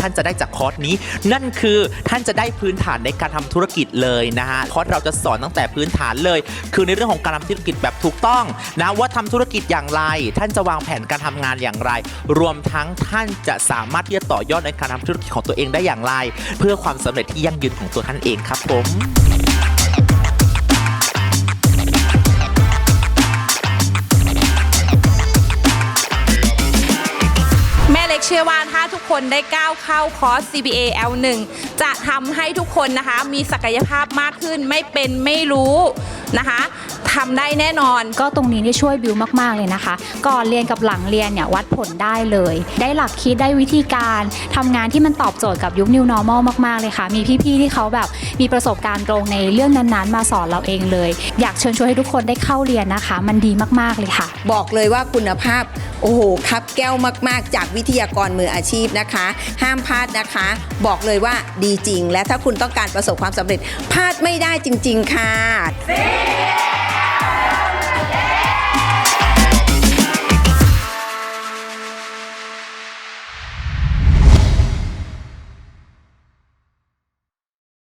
ท่านจะได้จากคอร์สนี้ นั่นคือท่านจะได้พื้นฐานในการทำธุรกิจเลยนะฮะคอร์สเราจะสอนตั้งแต่พื้นฐานเลย คือในเรื่องของการทำธุรกิจแบบถูกต้องนะว่าทำธุรกิจอย่างไร ท่านจะวางแผนการทำงานอย่างไร รวมทั้งท่านจะสามารถที่จะต่อยอดในการทำธุรกิจของตัวเองได้อย่างไร เพื่อความสำเร็จที่ยั่งยืนของตัวท่านเองครับผม เล็กเชื่อว่าถ้าทุกคนได้ก้าวเข้าคอร์ส CBA L1 จะทำให้ทุกคนนะคะมีศักยภาพมากขึ้นไม่เป็นไม่รู้นะคะ ทำได้แน่นอน ก็ตรงนี้เนี่ยช่วยบิวมากๆเลยนะคะ ก่อนเรียนกับหลังเรียนเนี่ยวัดผลได้เลย ได้หลักคิดได้วิธีการทำงานที่มันตอบโจทย์กับยุค New Normal มากๆเลยค่ะ มีพี่ๆที่เขาแบบมีประสบการณ์ตรงในเรื่องนั้นๆ มาสอนเราเองเลย อยากเชิญชวนให้ทุกคนได้เข้าเรียนนะคะ มันดีมากๆเลยค่ะ บอกเลยว่าคุณภาพ โอ้โหครับแก้วมากๆ จากวิทยากรมืออาชีพนะคะ ห้ามพลาดนะคะ บอกเลยว่าดีจริง และถ้าคุณต้องการประสบความสำเร็จพลาดไม่ได้จริง ๆ ค่ะ